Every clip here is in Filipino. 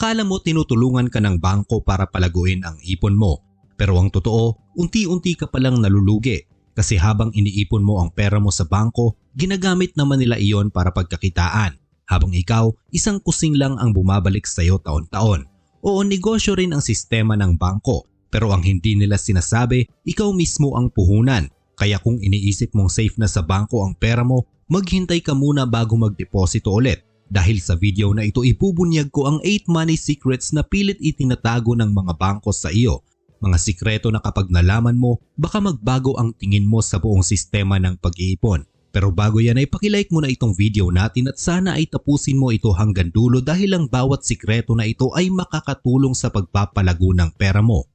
Akala mo tinutulungan ka ng bangko para palaguin ang ipon mo. Pero ang totoo, unti-unti ka palang nalulugi kasi habang iniipon mo ang pera mo sa bangko, ginagamit naman nila iyon para pagkakitaan. Habang ikaw, isang kusing lang ang bumabalik sa iyo taon-taon. Oo, negosyo rin ang sistema ng bangko. Pero ang hindi nila sinasabi, ikaw mismo ang puhunan. Kaya kung iniisip mong safe na sa bangko ang pera mo, maghintay ka muna bago magdeposito ulit dahil sa video na ito ipubunyag ko ang 8 money secrets na pilit itinatago ng mga bangko sa iyo. Mga sikreto na kapag nalaman mo, baka magbago ang tingin mo sa buong sistema ng pag-iipon. Pero bago yan ay pakilike mo na itong video natin at sana ay tapusin mo ito hanggang dulo dahil ang bawat sikreto na ito ay makakatulong sa pagpapalago ng pera mo.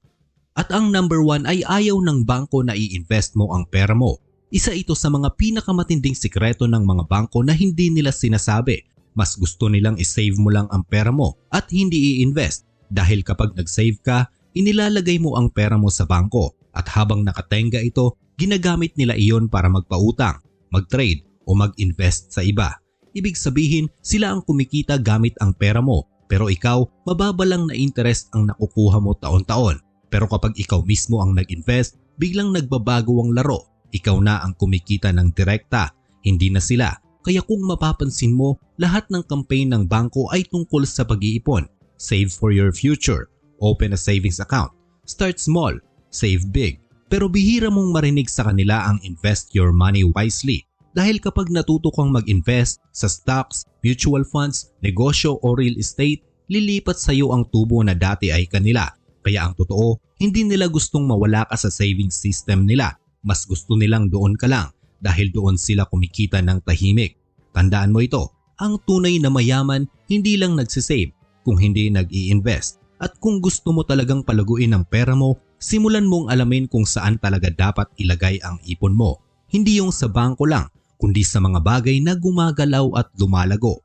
At ang number one ay ayaw ng bangko na i-invest mo ang pera mo. Isa ito sa mga pinakamatinding sikreto ng mga bangko na hindi nila sinasabi mas gusto nilang isave mo lang ang pera mo at hindi i-invest dahil kapag nag-save ka, inilalagay mo ang pera mo sa bangko at habang nakatenga ito, ginagamit nila iyon para magpautang, mag-trade o mag-invest sa iba. Ibig sabihin, sila ang kumikita gamit ang pera mo pero ikaw, mababa lang na interest ang nakukuha mo taon-taon. Pero kapag ikaw mismo ang nag-invest, biglang nagbabago ang laro. Ikaw na ang kumikita ng direkta, hindi na sila kaya kung mapapansin mo, lahat ng campaign ng bangko ay tungkol sa pag-iipon. Save for your future. Open a savings account. Start small. Save big. Pero bihira mong marinig sa kanila ang invest your money wisely. Dahil kapag natuto kang mag-invest sa stocks, mutual funds, negosyo o real estate, lilipat sa iyo ang tubo na dati ay kanila. Kaya ang totoo, hindi nila gustong mawala ka sa savings system nila. Mas gusto nilang doon ka lang dahil doon sila kumikita ng tahimik. Tandaan mo ito, ang tunay na mayaman hindi lang nagsisave kung hindi nag-i-invest. At kung gusto mo talagang palaguin ang pera mo, simulan mong alamin kung saan talaga dapat ilagay ang ipon mo. Hindi yung sa bangko lang, kundi sa mga bagay na gumagalaw at lumalago.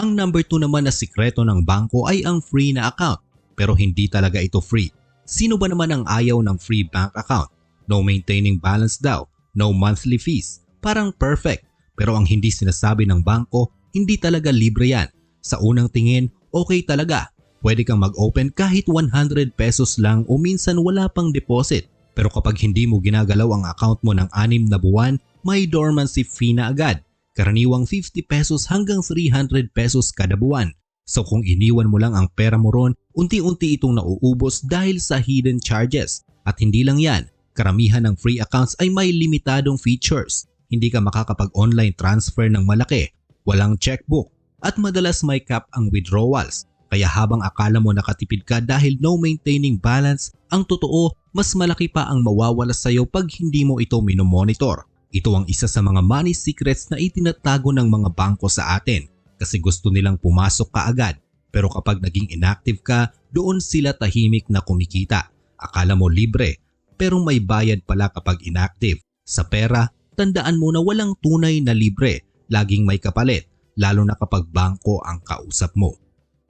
Ang number 2 naman na sikreto ng bangko ay ang free na account. Pero hindi talaga ito free. Sino ba naman ang ayaw ng free bank account? No maintaining balance daw no monthly fees. Parang perfect. Pero ang hindi sinasabi ng bangko, hindi talaga libre yan. Sa unang tingin, okay talaga. Pwede kang mag-open kahit 100 pesos lang o minsan wala pang deposit. Pero kapag hindi mo ginagalaw ang account mo ng anim na buwan, may dormancy fee na agad. Karaniwang 50 pesos hanggang 300 pesos kada buwan. So kung iniwan mo lang ang pera mo ron, unti-unti itong nauubos dahil sa hidden charges. At hindi lang yan, Karamihan ng free accounts ay may limitadong features. Hindi ka makakapag-online transfer ng malaki, walang checkbook, at madalas may cap ang withdrawals. Kaya habang akala mo nakatipid ka dahil no maintaining balance, ang totoo mas malaki pa ang mawawala sa iyo pag hindi mo ito minomonitor. Ito ang isa sa mga money secrets na itinatago ng mga bangko sa atin kasi gusto nilang pumasok ka agad. Pero kapag naging inactive ka, doon sila tahimik na kumikita. Akala mo libre pero may bayad pala kapag inactive. Sa pera, tandaan mo na walang tunay na libre, laging may kapalit, lalo na kapag bangko ang kausap mo.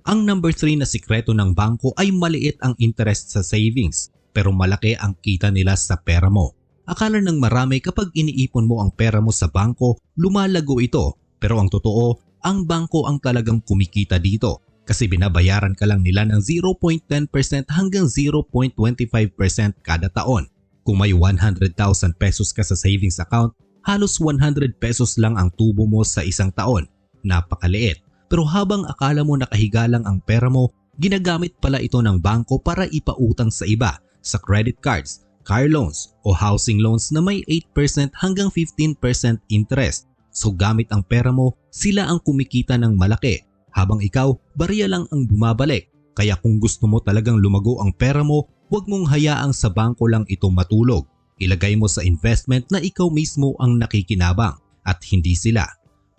Ang number 3 na sikreto ng bangko ay maliit ang interest sa savings pero malaki ang kita nila sa pera mo. Akala ng marami kapag iniipon mo ang pera mo sa bangko, lumalago ito. Pero ang totoo, ang bangko ang talagang kumikita dito kasi binabayaran ka lang nila ng 0.10% hanggang 0.25% kada taon. Kung may 100,000 pesos ka sa savings account, halos 100 pesos lang ang tubo mo sa isang taon. Napakaliit. Pero habang akala mo nakahiga lang ang pera mo, ginagamit pala ito ng bangko para ipautang sa iba, sa credit cards, car loans o housing loans na may 8% hanggang 15% interest. So gamit ang pera mo, sila ang kumikita ng malaki habang ikaw, barya lang ang bumabalik. Kaya kung gusto mo talagang lumago ang pera mo, huwag mong hayaang sa bangko lang ito matulog. Ilagay mo sa investment na ikaw mismo ang nakikinabang at hindi sila.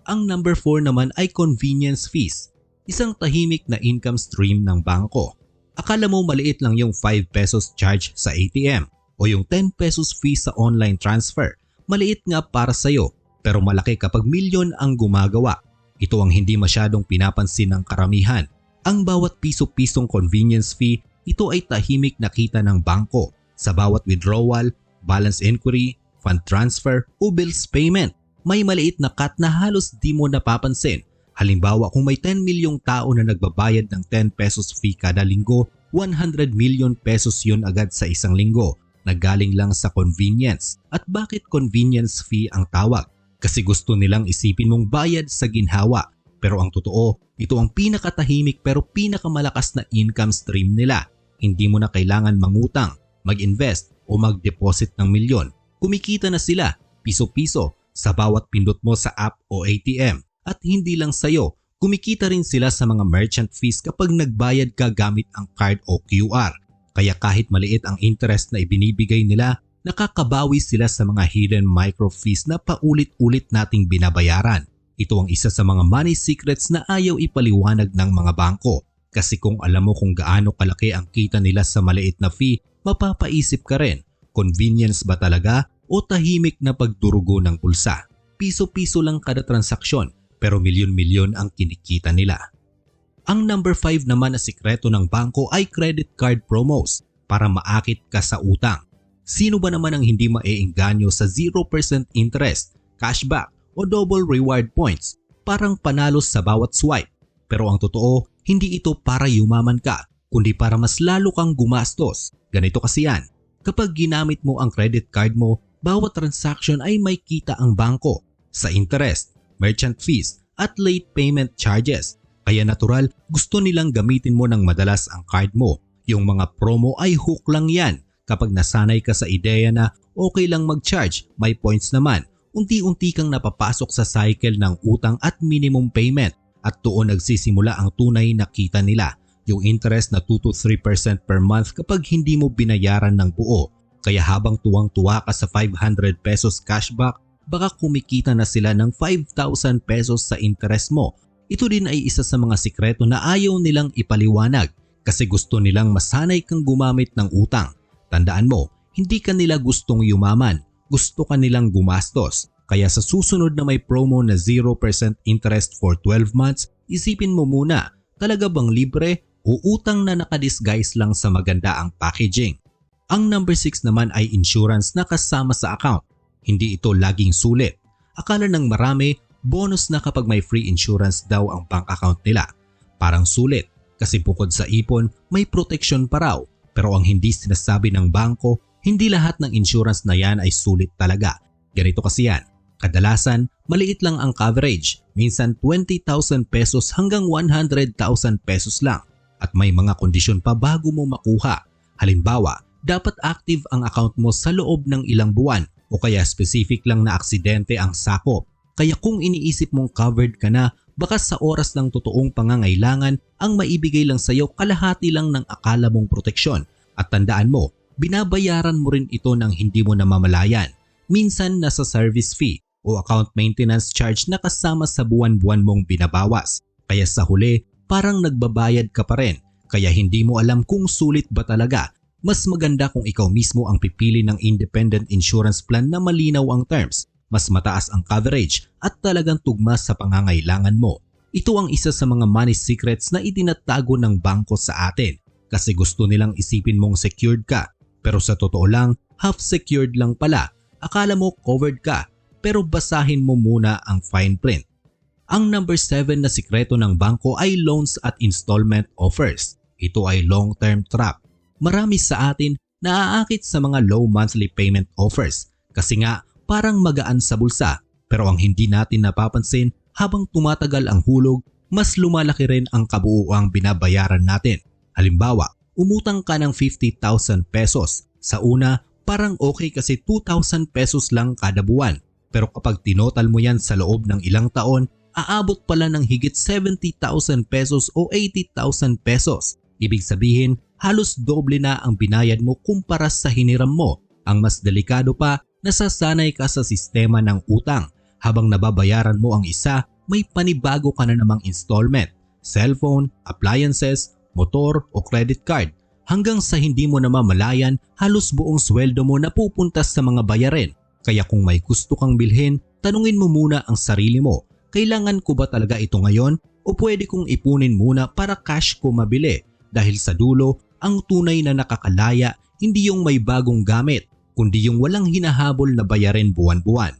Ang number 4 naman ay convenience fees, isang tahimik na income stream ng bangko. Akala mo maliit lang yung 5 pesos charge sa ATM o yung 10 pesos fee sa online transfer. Maliit nga para sa'yo pero malaki kapag milyon ang gumagawa ito ang hindi masyadong pinapansin ng karamihan. Ang bawat piso-pisong convenience fee, ito ay tahimik na kita ng bangko sa bawat withdrawal, balance inquiry, fund transfer o bills payment. May maliit na cut na halos di mo napapansin Halimbawa kung may 10 milyong tao na nagbabayad ng 10 pesos fee kada linggo, 100 million pesos yun agad sa isang linggo na galing lang sa convenience. At bakit convenience fee ang tawag? Kasi gusto nilang isipin mong bayad sa ginhawa. Pero ang totoo, ito ang pinakatahimik pero pinakamalakas na income stream nila. Hindi mo na kailangan mangutang, mag-invest o mag-deposit ng milyon. Kumikita na sila, piso-piso, sa bawat pindot mo sa app o ATM at hindi lang sa'yo, kumikita rin sila sa mga merchant fees kapag nagbayad ka gamit ang card o QR. Kaya kahit maliit ang interest na ibinibigay nila, nakakabawi sila sa mga hidden micro fees na paulit-ulit nating binabayaran. Ito ang isa sa mga money secrets na ayaw ipaliwanag ng mga bangko. Kasi kung alam mo kung gaano kalaki ang kita nila sa maliit na fee, mapapaisip ka rin, convenience ba talaga o tahimik na pagdurugo ng pulsa? Piso-piso lang kada transaksyon pero milyon-milyon ang kinikita nila. Ang number 5 naman na sikreto ng bangko ay credit card promos para maakit ka sa utang. Sino ba naman ang hindi maeengganyo sa 0% interest, cashback o double reward points parang panalo sa bawat swipe? Pero ang totoo, hindi ito para yumaman ka, kundi para mas lalo kang gumastos. Ganito kasi yan. Kapag ginamit mo ang credit card mo, bawat transaction ay may kita ang bangko sa interest merchant fees at late payment charges. Kaya natural gusto nilang gamitin mo ng madalas ang card mo. Yung mga promo ay hook lang yan kapag nasanay ka sa ideya na okay lang mag-charge, may points naman. Unti-unti kang napapasok sa cycle ng utang at minimum payment at doon nagsisimula ang tunay na kita nila. Yung interest na 2 to 3% per month kapag hindi mo binayaran ng buo. Kaya habang tuwang-tuwa ka sa 500 pesos cashback baka kumikita na sila ng 5,000 pesos sa interest mo. Ito din ay isa sa mga sikreto na ayaw nilang ipaliwanag kasi gusto nilang masanay kang gumamit ng utang. Tandaan mo, hindi ka nila gustong yumaman, gusto ka nilang gumastos. Kaya sa susunod na may promo na 0% interest for 12 months, isipin mo muna, talaga bang libre o utang na nakadisguise lang sa maganda ang packaging? Ang number 6 naman ay insurance na kasama sa account. Hindi ito laging sulit. Akala ng marami, bonus na kapag may free insurance daw ang bank account nila. Parang sulit kasi bukod sa ipon, may protection pa raw. Pero ang hindi sinasabi ng bangko, hindi lahat ng insurance na yan ay sulit talaga. Ganito kasi yan. Kadalasan, maliit lang ang coverage. Minsan 20,000 pesos hanggang 100,000 pesos lang. At may mga kondisyon pa bago mo makuha. Halimbawa, dapat active ang account mo sa loob ng ilang buwan o kaya specific lang na aksidente ang sakop. Kaya kung iniisip mong covered ka na, baka sa oras ng totoong pangangailangan ang maibigay lang sa iyo kalahati lang ng akala mong proteksyon. At tandaan mo, binabayaran mo rin ito ng hindi mo namamalayan. Minsan nasa service fee o account maintenance charge na kasama sa buwan-buwan mong binabawas. Kaya sa huli, parang nagbabayad ka pa rin kaya hindi mo alam kung sulit ba talaga mas maganda kung ikaw mismo ang pipili ng independent insurance plan na malinaw ang terms, mas mataas ang coverage at talagang tugma sa pangangailangan mo. Ito ang isa sa mga money secrets na itinatago ng bangko sa atin kasi gusto nilang isipin mong secured ka pero sa totoo lang half secured lang pala. Akala mo covered ka pero basahin mo muna ang fine print. Ang number 7 na sikreto ng bangko ay loans at installment offers. Ito ay long-term trap marami sa atin naaakit sa mga low monthly payment offers kasi nga parang magaan sa bulsa pero ang hindi natin napapansin habang tumatagal ang hulog mas lumalaki rin ang kabuuang binabayaran natin. Halimbawa, umutang ka ng 50,000 pesos. Sa una, parang okay kasi 2,000 pesos lang kada buwan. Pero kapag tinotal mo yan sa loob ng ilang taon, aabot pala ng higit 70,000 pesos o 80,000 pesos. Ibig sabihin, halos doble na ang binayad mo kumpara sa hiniram mo. Ang mas delikado pa, nasasanay ka sa sistema ng utang. Habang nababayaran mo ang isa, may panibago ka na namang installment, cellphone, appliances, motor o credit card. Hanggang sa hindi mo namamalayan, halos buong sweldo mo napupunta sa mga bayarin. Kaya kung may gusto kang bilhin, tanungin mo muna ang sarili mo. Kailangan ko ba talaga ito ngayon o pwede kong ipunin muna para cash ko mabili? Dahil sa dulo, ang tunay na nakakalaya hindi yung may bagong gamit, kundi yung walang hinahabol na bayarin buwan-buwan.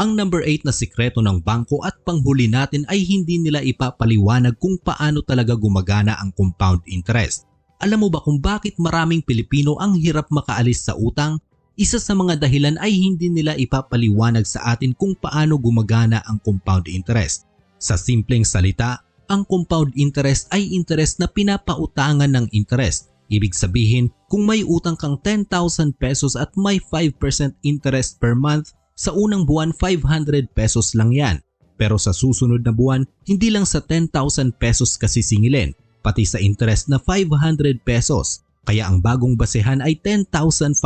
Ang number 8 na sikreto ng bangko at panghuli natin ay hindi nila ipapaliwanag kung paano talaga gumagana ang compound interest. Alam mo ba kung bakit maraming Pilipino ang hirap makaalis sa utang? Isa sa mga dahilan ay hindi nila ipapaliwanag sa atin kung paano gumagana ang compound interest. Sa simpleng salita, ang compound interest ay interest na pinapautangan ng interest. Ibig sabihin, kung may utang kang 10,000 pesos at may 5% interest per month, sa unang buwan 500 pesos lang yan. Pero sa susunod na buwan, hindi lang sa 10,000 pesos kasi singilin, pati sa interest na 500 pesos. Kaya ang bagong basehan ay 10,500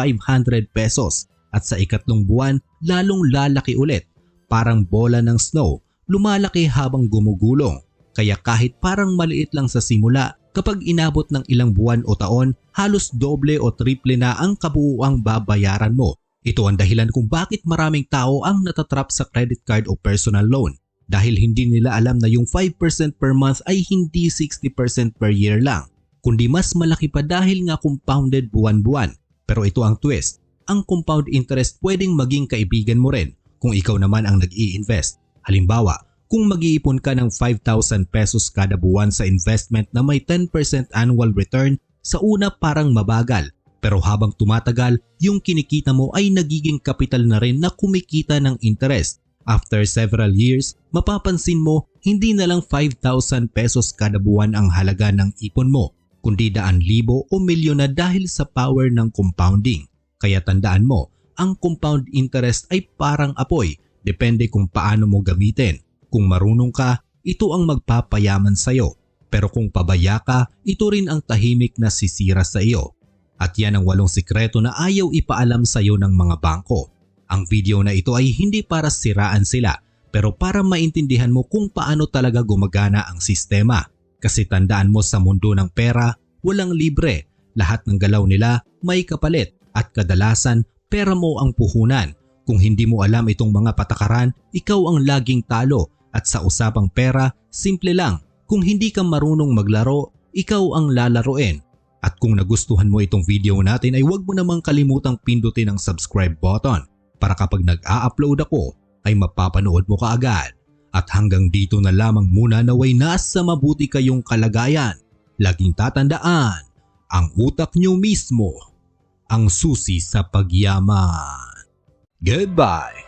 pesos at sa ikatlong buwan lalong lalaki ulit. Parang bola ng snow, lumalaki habang gumugulong. Kaya kahit parang maliit lang sa simula, kapag inabot ng ilang buwan o taon, halos doble o triple na ang kabuuang babayaran mo. Ito ang dahilan kung bakit maraming tao ang natatrap sa credit card o personal loan dahil hindi nila alam na yung 5% per month ay hindi 60% per year lang, kundi mas malaki pa dahil nga compounded buwan-buwan. Pero ito ang twist, ang compound interest pwedeng maging kaibigan mo rin kung ikaw naman ang nag-i-invest. Halimbawa, kung mag-iipon ka ng 5,000 pesos kada buwan sa investment na may 10% annual return, sa una parang mabagal pero habang tumatagal, yung kinikita mo ay nagiging kapital na rin na kumikita ng interest. After several years, mapapansin mo hindi na lang 5,000 pesos kada buwan ang halaga ng ipon mo, kundi daan libo o milyon na dahil sa power ng compounding. Kaya tandaan mo, ang compound interest ay parang apoy, depende kung paano mo gamitin. Kung marunong ka, ito ang magpapayaman sa'yo. Pero kung pabaya ka, ito rin ang tahimik na sisira sa iyo. At yan ang walong sikreto na ayaw ipaalam sa iyo ng mga bangko. Ang video na ito ay hindi para siraan sila pero para maintindihan mo kung paano talaga gumagana ang sistema. Kasi tandaan mo sa mundo ng pera, walang libre. Lahat ng galaw nila may kapalit at kadalasan pera mo ang puhunan. Kung hindi mo alam itong mga patakaran, ikaw ang laging talo at sa usapang pera, simple lang. Kung hindi ka marunong maglaro, ikaw ang lalaroin at kung nagustuhan mo itong video natin ay huwag mo namang kalimutang pindutin ang subscribe button para kapag nag-a-upload ako ay mapapanood mo kaagad. At hanggang dito na lamang muna naway nasa mabuti kayong kalagayan. Laging tatandaan, ang utak nyo mismo ang susi sa pagyaman. Goodbye!